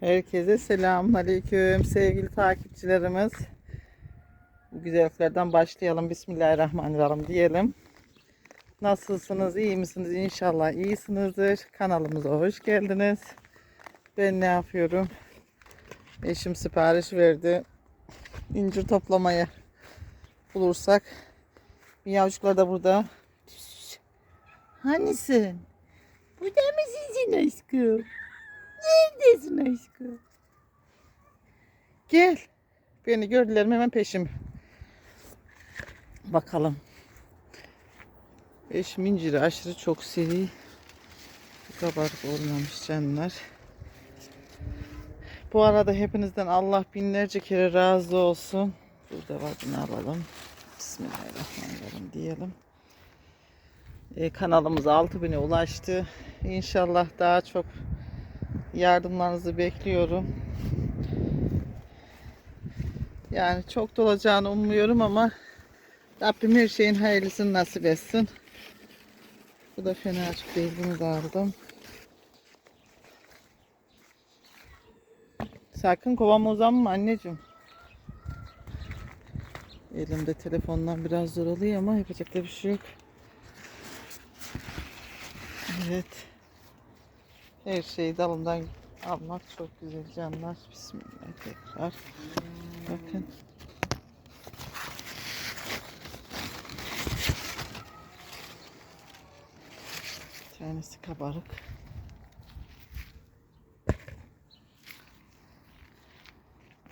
Herkese selamünaleyküm sevgili takipçilerimiz. Bu güzelliklerden başlayalım. Bismillahirrahmanirrahim diyelim. Nasılsınız? iyi misiniz? İnşallah iyisinizdir. Kanalımıza hoş geldiniz. Ben ne yapıyorum? Eşim sipariş verdi. İncir toplamaya bulursak. Miyavcuklar da burada. Hanisin? Burada mısın aşkım? Neredesin aşkım? Gel. Beni gördüler mi hemen peşim. Bakalım. Eşim inciri aşırı çok seviyor. Kabarık olmamış canlar. Bu arada hepinizden Allah binlerce kere razı olsun. Burada bunu alalım. Bismillahirrahmanirrahim diyelim. Ee, kanalımız 6000'e ulaştı. İnşallah daha çok yardımlarınızı bekliyorum. Yani çok da olacağını umuyorum ama Rabbim her şeyin hayırlısını nasip etsin. Bu da fena açık değil. Bunu da aldım. Sakın kovama uzanma anneciğim. Elimde telefondan biraz zor oluyor ama yapacak da bir şey yok. Evet. Her şeyi dalından almak çok güzel canlar. Bismillah tekrar. Bakın. Tanesi kabarık.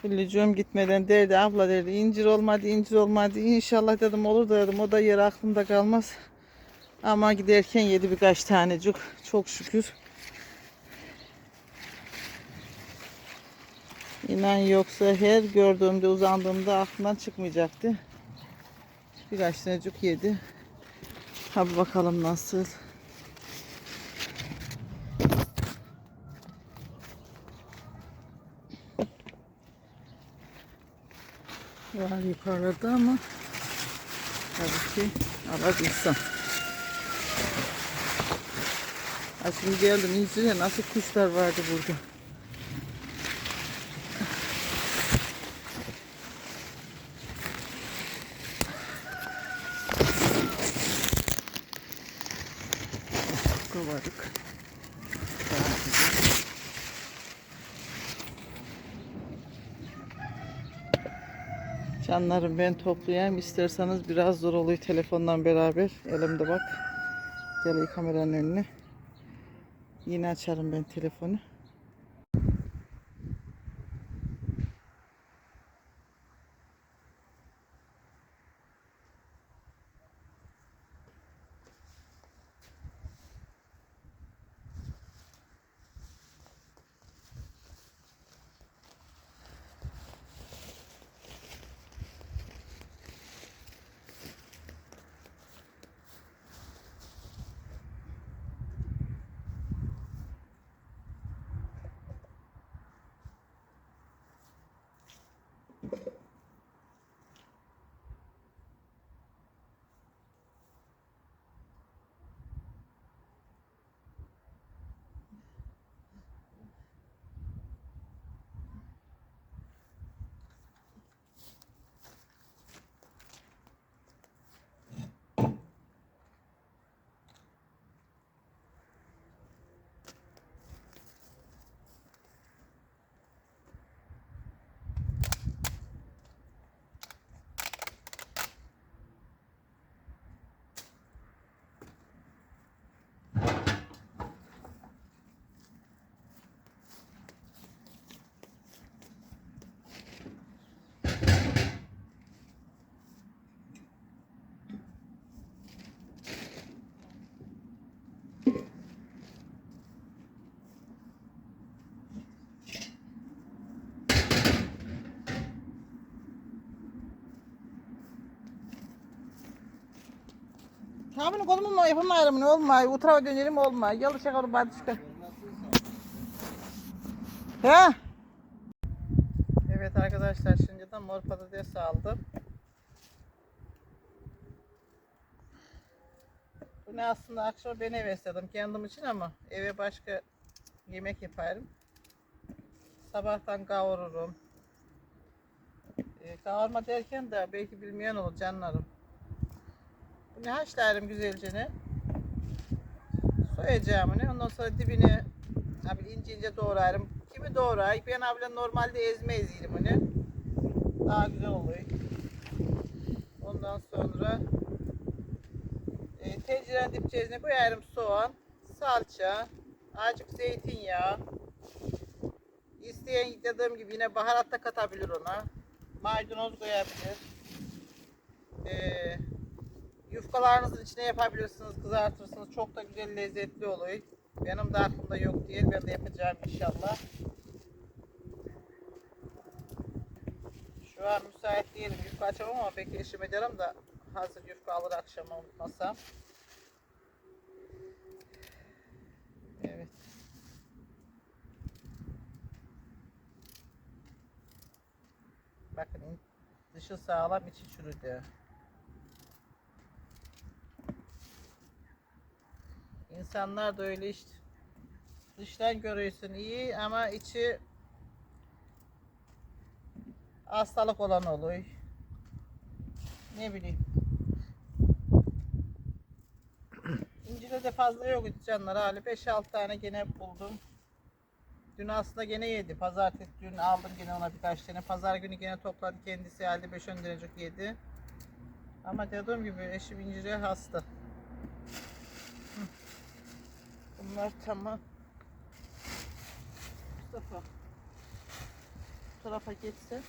Füllicığım gitmeden derdi abla derdi incir olmadı incir olmadı inşallah dedim olur da dedim o da yer aklımda kalmaz. Ama giderken yedi birkaç tanecik çok şükür. İnan yoksa her gördüğümde uzandığımda aklımdan çıkmayacaktı. Birkaç tanecik yedi. Hadi bakalım nasıl. Var yukarıda ama tabii ki alabilsem. Ha şimdi geldim İzmir'e nasıl kuşlar vardı burada. Kovadık. Daha güzel. Canlarım ben toplayayım. İsterseniz biraz zor oluyor telefondan beraber. Elimde bak. Gel kameranın önüne. Yine açarım ben telefonu. Abinin kolumu mu yapamayırım ne olmay. O tarafa dönelim olmay. Yalı çakalım hadi çıkar. He? Evet arkadaşlar şimdi de mor patates aldım. Bu ne aslında akşam ben eve istedim kendim için ama eve başka yemek yaparım. sabahtan kavururum. E, kavurma derken de belki bilmeyen olur canlarım. Bunu haşlarım güzelce ne. Soyacağım onu. Ondan sonra dibini abi ince ince doğrarım. Kimi doğrar? Ben abla normalde ezme eziyorum onu. Daha güzel oluyor. Ondan sonra e, tencerenin dipçesine koyarım soğan, salça, azıcık zeytinyağı. İsteyen dediğim gibi yine baharat da katabilir ona. Maydanoz koyabilir. Ee, yufkalarınızın içine yapabilirsiniz, kızartırsınız. Çok da güzel lezzetli oluyor. Benim de aklımda yok değil. Ben de yapacağım inşallah. Şu an müsait değilim. Yufka açamam ama belki eşim ederim de hazır yufka alır akşama unutmasam. Evet. Bakın dışı sağlam içi çürüdü. İnsanlar da öyle işte. Dıştan görüyorsun iyi ama içi hastalık olan oluyor. Ne bileyim. İncirde de fazla yok canlar hali 5-6 tane gene buldum. Dün aslında gene yedi. Pazartesi dün aldım gene ona birkaç tane. Pazar günü gene topladı kendisi halde 5-10 derece yedi. Ama dediğim gibi eşim incire hasta. Hı. Bunlar tamam. Mustafa. Bu tarafa geçse.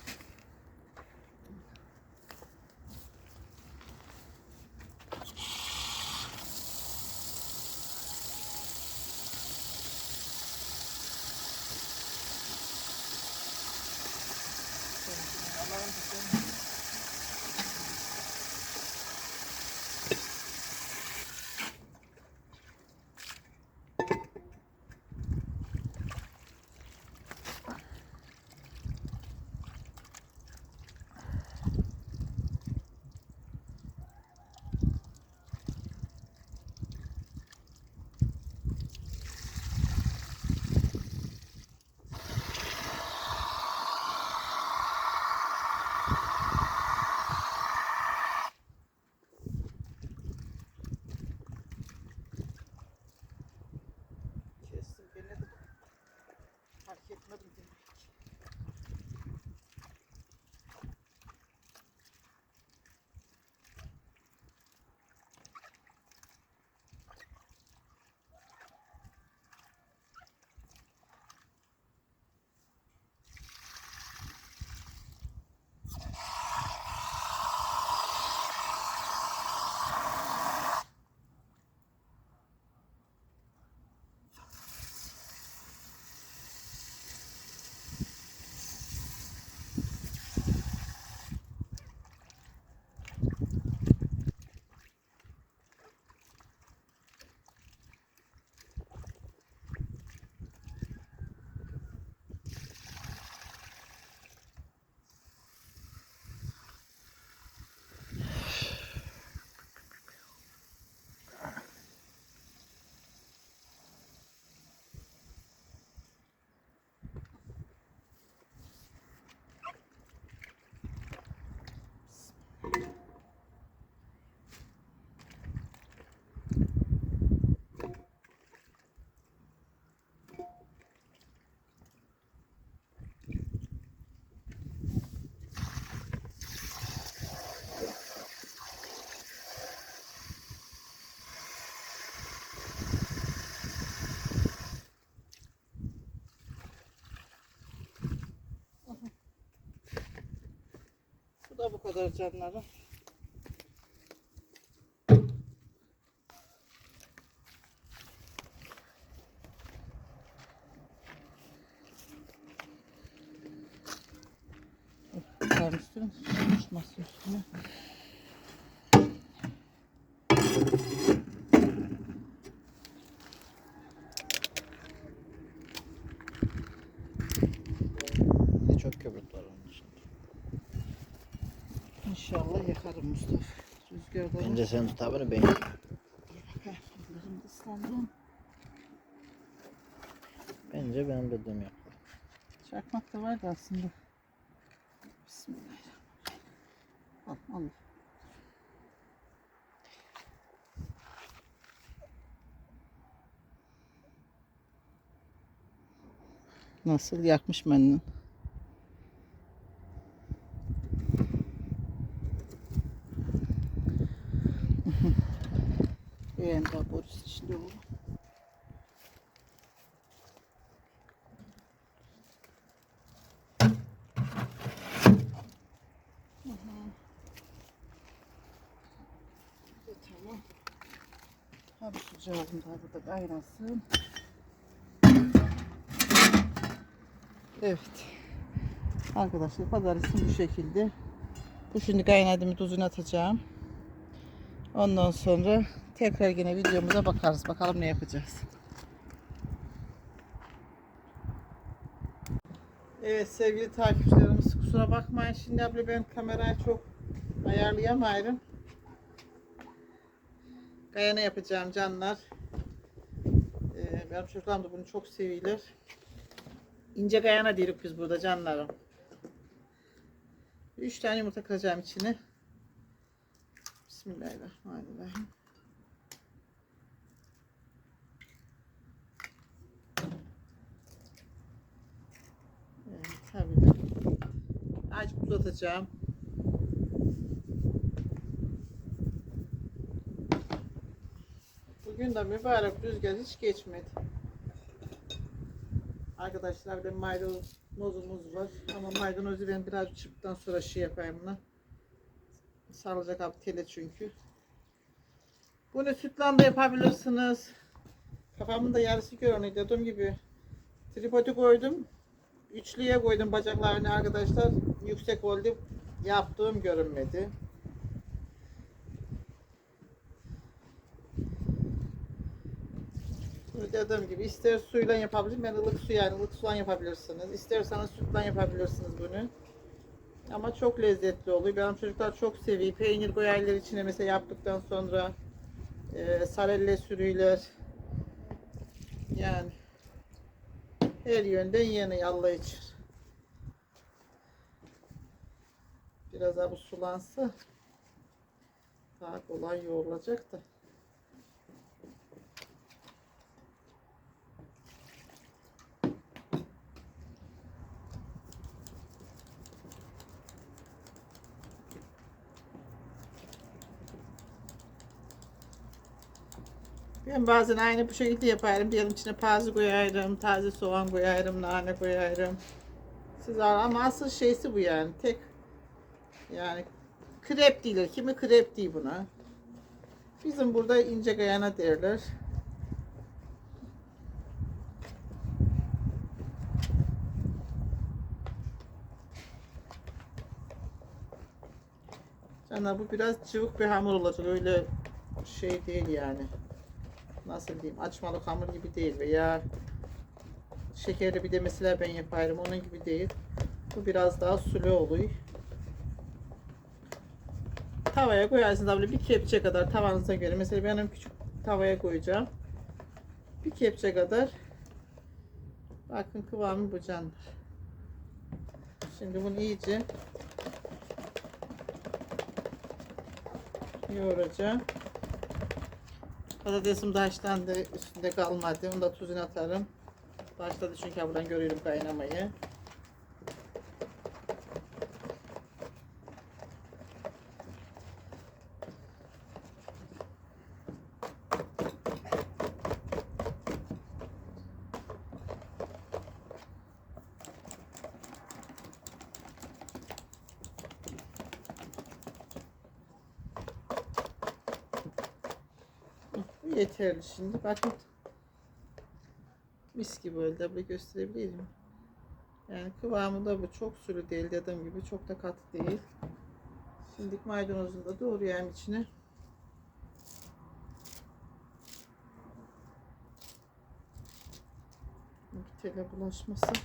Da bu kadar canlarım. Üstüne, tutmasın üstüne. Bir de çok köpük var onun içinde. İnşallah yakarım Mustafa. Bence sen tutabını ben Ellerim ıslandı. Bence benim dediğim yapalım. Çakmak da vardı aslında. Bismillahirrahmanirrahim. Al, al. Nasıl yakmış benden. Beğendi Boris işte o. Tamam. Hadi sıcağım da burada kaynasın. Evet. Arkadaşlar pazarısı bu şekilde. Bu şimdi kaynadı mı tuzunu atacağım. Ondan sonra tekrar yine videomuza bakarız. Bakalım ne yapacağız. Evet sevgili takipçilerimiz kusura bakmayın. Şimdi abla ben kamerayı çok ayarlayamıyorum. Kayana yapacağım canlar. Ee, benim çocuklarım da bunu çok seviyorlar. İnce kayana diyoruz biz burada canlarım. Üç tane yumurta kıracağım içine. Bismillahirrahmanirrahim. Evet, tabii. Azıcık tuz Bugün de mübarek rüzgar hiç geçmedi. Arkadaşlar bir maydanozumuz var. Ama maydanozu ben biraz çırptıktan sonra şey yapayım buna. Sarılacak abi tele çünkü. Bunu sütle de yapabilirsiniz. Kafamın da yarısı görünüyor. Dediğim gibi tripodu koydum. Üçlüye koydum bacaklarını arkadaşlar. Yüksek oldu. Yaptığım görünmedi. Dediğim gibi ister suyla yapabilirim. Ben ılık su yani ılık sudan yapabilirsiniz. İsterseniz sütle yapabilirsiniz bunu. Ama çok lezzetli oluyor. Benim çocuklar çok seviyor. Peynir koyarlar içine mesela yaptıktan sonra e, sarelle sürüyorlar. Yani her yönden yeni Allah için. Biraz daha bu sulansa daha kolay yoğrulacak da. Ben bazen aynı bu şekilde yaparım. Diyelim içine taze koyarım, taze soğan koyarım, nane koyarım. Siz al- ama asıl şeysi bu yani. Tek yani krep değiller. Kimi krep değil buna. Bizim burada ince kayana derler. Canlar bu biraz cıvık bir hamur olacak. Öyle şey değil yani nasıl diyeyim açmalık hamur gibi değil veya şekeri bir de mesela ben yaparım onun gibi değil. Bu biraz daha sulu oluyor. Tavaya koyarsınız böyle bir kepçe kadar tavanıza göre. Mesela benim küçük tavaya koyacağım. Bir kepçe kadar. Bakın kıvamı bu candır. Şimdi bunu iyice yoğuracağım. Patatesim de haşlandı. Üstünde kalmadı. Onu da tuzunu atarım. Başladı çünkü buradan görüyorum kaynamayı. Bu yeterli şimdi. Bakın. Mis gibi öyle de gösterebilirim. Yani kıvamı da bu. Çok sulu değil dediğim gibi. Çok da katı değil. Şimdi maydanozunu da doğrayayım içine. Bir tele bulaşmasın.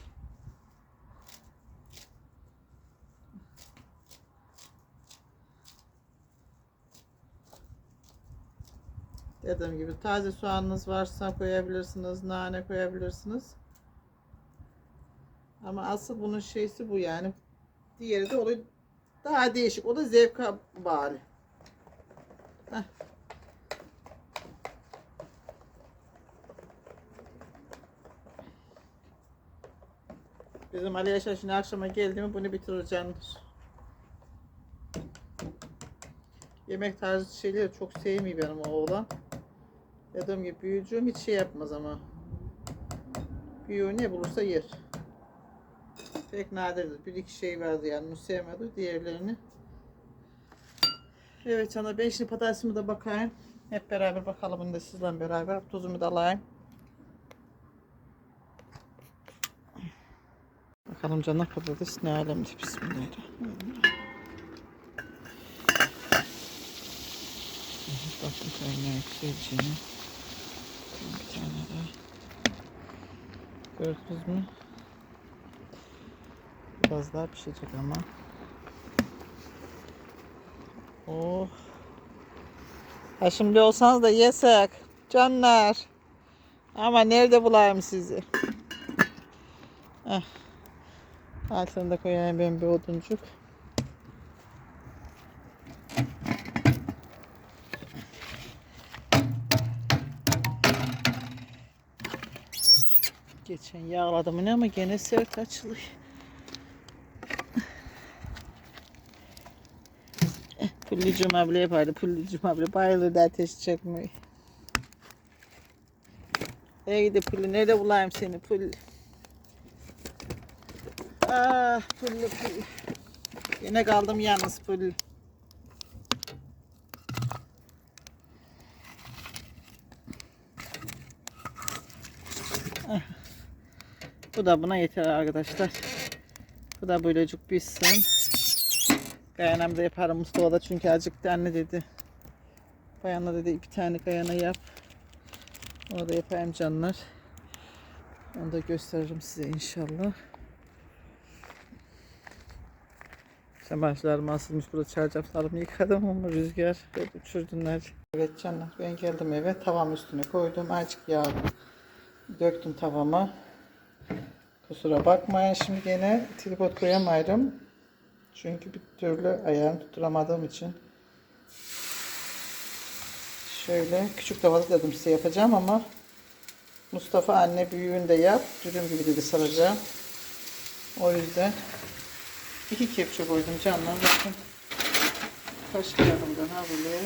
Dediğim gibi taze soğanınız varsa koyabilirsiniz, nane koyabilirsiniz. Ama asıl bunun şeysi bu yani. Diğeri de oluyor daha değişik. O da zevke bağlı. Heh. Bizim Ali Yaşar şimdi akşama geldi mi bunu bitireceğimdir. Yemek tarzı şeyleri çok sevmiyor benim oğlan. Dediğim gibi büyücüğüm hiç şey yapmaz ama. Büyüğü ne bulursa yer. Pek nadirdir. Bir iki şey vardı yani bunu sevmedi. Diğerlerini. Evet canım ben şimdi patatesime de bakayım. Hep beraber bakalım bunu da sizle beraber. Tuzumu da alayım. Bakalım canım patates ne alemde. Bismillahirrahmanirrahim. Bakın kaynağı güzelce. Bir tane daha. Gördünüz mü? Biraz daha pişecek ama. Oh. Ha şimdi olsanız da yesek. Canlar. Ama nerede bulayım sizi? Eh. Altını da koyayım ben bir oduncuk. Geçen yağladım yine ama gene sert açılıyor. Pullucum abla yapardı. Pullucum abla bayılırdı ateş çekmeyi. Ey gidi pullu. Nerede bulayım seni pullu? Ah pullu pullu. Yine kaldım yalnız pullu. Bu da buna yeter arkadaşlar. Bu da böylecik pişsin. Kayanam da yaparım Mustafa'da çünkü acıktı anne dedi. Bayanla dedi bir tane kayana yap. Onu da yapayım canlar. Onu da gösteririm size inşallah. Çamaşırlarım asılmış burada çarşaflarımı yıkadım ama rüzgar uçurdular. Evet canlar ben geldim eve tavam üstüne koydum azıcık yağ döktüm tavama. Kusura bakmayın şimdi gene tripod koyamayırım. Çünkü bir türlü ayağını tutturamadığım için. Şöyle küçük tavada dedim size yapacağım ama Mustafa anne büyüğünde yap. Dürüm gibi dedi saracağım. O yüzden iki kepçe koydum canlar. Bakın. Kaç kağıdımdan ha böyle.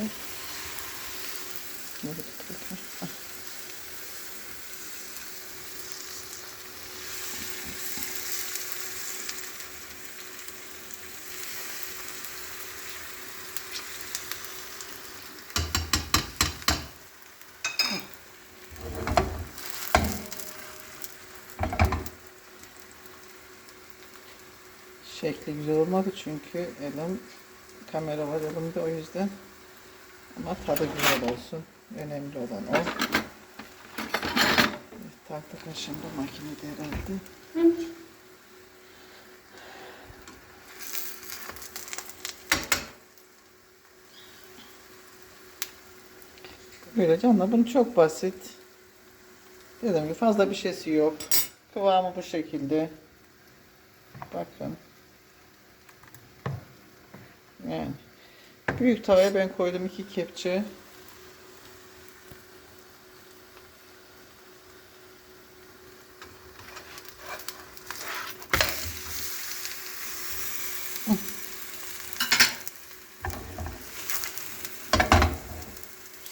Evet, bakın. Ah. Şekli güzel olmadı çünkü elim kamera var elimde o yüzden. Ama tadı güzel olsun. Önemli olan o. Evet, tahta kaşığım da makinede herhalde. Böyle canlar bunu çok basit. Dediğim gibi fazla bir şeysi yok. Kıvamı bu şekilde. Bakın. Yani. Büyük tavaya ben koydum iki kepçe.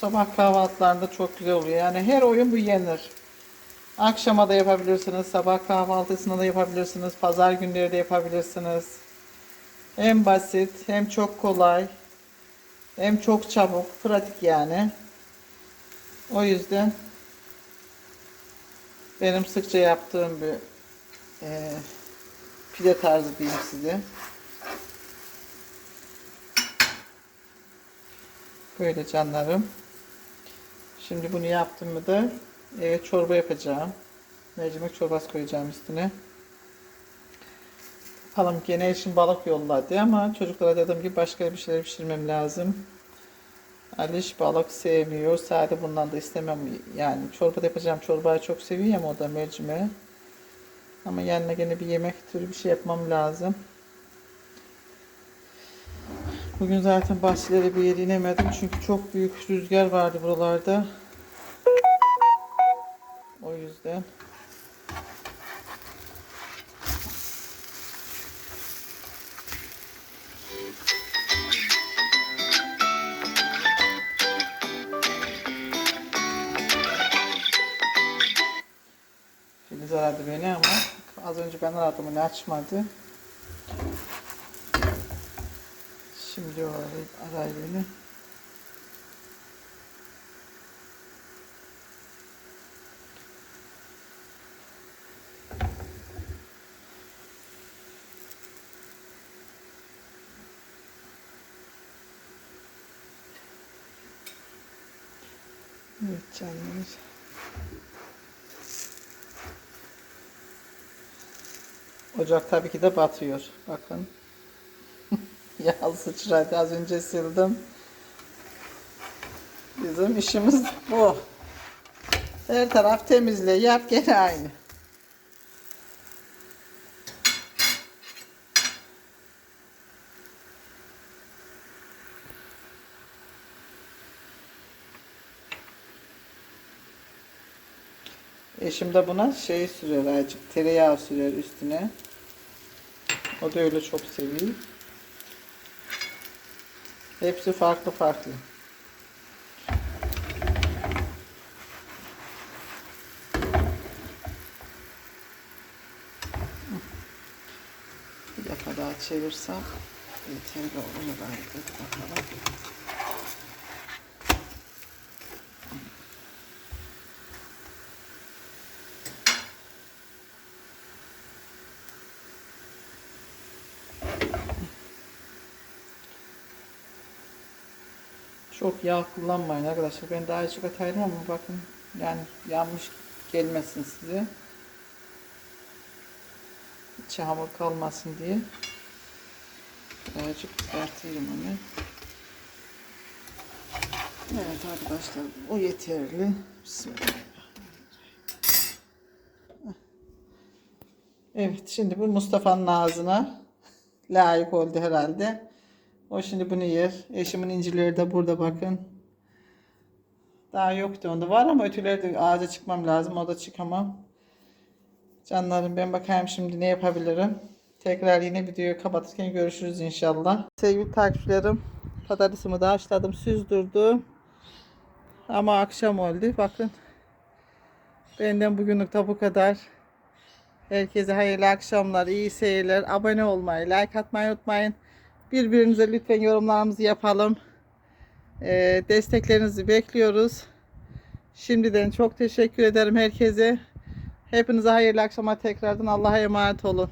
Sabah kahvaltılarında çok güzel oluyor. Yani her oyun bu yenir. Akşama da yapabilirsiniz, sabah kahvaltısında da yapabilirsiniz, pazar günleri de yapabilirsiniz. Hem basit, hem çok kolay, hem çok çabuk, pratik yani. O yüzden benim sıkça yaptığım bir e, pide tarzı diyeyim size. Böyle canlarım. Şimdi bunu yaptım mı da evet çorba yapacağım. Mercimek çorbası koyacağım üstüne. Bakalım gene için balık yolladı ama çocuklara dediğim gibi başka bir şeyler pişirmem lazım. Aliş balık sevmiyor. Sade bundan da istemem. Yani çorba da yapacağım. Çorbayı çok seviyor ama o da mercimeği. Ama yanına gene bir yemek türü bir şey yapmam lazım. Bugün zaten bahçelere bir yere inemedim çünkü çok büyük rüzgar vardı buralarda. O yüzden. Aradı beni ama az önce ben aradım onu açmadı. Şimdi o aray beni. Evet canlar. Ocak tabii ki de batıyor. Bakın. Yağ sıçradı. Az önce sildim. Bizim işimiz bu. Her taraf temizle. Yap gene aynı. Eşim de buna şey sürüyor azıcık tereyağı sürüyor üstüne. O da öyle çok seviyor. Hepsi farklı farklı. Bir defa daha çevirsem yeterli olur. Bakalım. Çok yağ kullanmayın arkadaşlar. Ben daha çok atayım ama bakın yani yanmış gelmesin size. İçi hamur kalmasın diye. Birazcık kızartayım onu. Evet arkadaşlar o yeterli. Bismillahirrahmanirrahim. Evet şimdi bu Mustafa'nın ağzına layık oldu herhalde. O şimdi bunu yer. Eşimin incileri de burada bakın. Daha yoktu onda. Var ama ötüleri de ağaca çıkmam lazım. O da çıkamam. Canlarım ben bakayım şimdi ne yapabilirim. Tekrar yine videoyu kapatırken görüşürüz inşallah. Sevgili takipçilerim patatesimi de haşladım süzdürdüm. Ama akşam oldu. Bakın. Benden bugünlük de bu kadar. Herkese hayırlı akşamlar, iyi seyirler. Abone olmayı, like atmayı unutmayın. Birbirinize lütfen yorumlarımızı yapalım. Ee, desteklerinizi bekliyoruz. Şimdiden çok teşekkür ederim herkese. Hepinize hayırlı akşamlar tekrardan. Allah'a emanet olun.